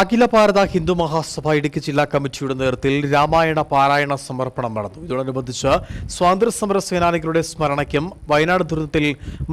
അഖില ഭാരത ഹിന്ദു മഹാസഭ ഇടുക്കി ജില്ലാ കമ്മിറ്റിയുടെ നേതൃത്വത്തിൽ രാമായണ പാരായണ സമർപ്പണം നടന്നു. ഇതോടനുബന്ധിച്ച് സ്വാതന്ത്ര്യസമര സേനാനികളുടെ സ്മരണയ്ക്കും വയനാട് ദുരന്തത്തിൽ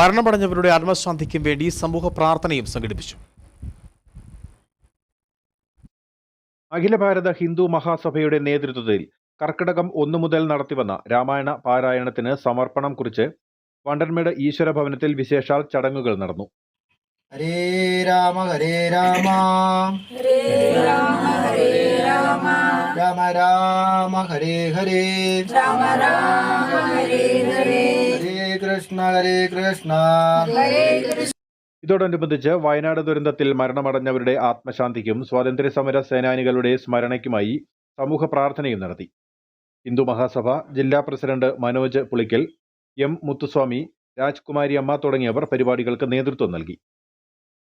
മരണമടഞ്ഞവരുടെ ആത്മശാന്തിക്കും വേണ്ടി സമൂഹ പ്രാർത്ഥനയും സംഘടിപ്പിച്ചു. അഖില ഭാരത ഹിന്ദു മഹാസഭയുടെ നേതൃത്വത്തിൽ കർക്കിടകം ഒന്നു മുതൽ നടത്തിവന്ന രാമായണ പാരായണത്തിന് സമർപ്പണം കുറിച്ച് വണ്ടൻമേട് ഈശ്വര ഭവനത്തിൽ വിശേഷാൽ ചടങ്ങുകൾ നടന്നു. ഹരേ രാമ ഹരേ രാമ. രാമ രാമ. ഹരേ ഹരേ. ഹരേ കൃഷ്ണ ഹരേ കൃഷ്ണ. ഇതോടനുബന്ധിച്ച് വയനാട് ദുരന്തത്തിൽ മരണമടഞ്ഞവരുടെ ആത്മശാന്തിക്കും സ്വാതന്ത്ര്യ സമര സേനാനികളുടെ സ്മരണയ്ക്കുമായി സമൂഹ പ്രാർത്ഥനയും നടത്തി. ഹിന്ദു മഹാസഭ ജില്ലാ പ്രസിഡന്റ് മനോജ് പുളിക്കൽ എം മുത്തുസ്വാമി രാജ്കുമാരി അമ്മ തുടങ്ങിയവർ പരിപാടികൾക്ക് നേതൃത്വം നൽകി.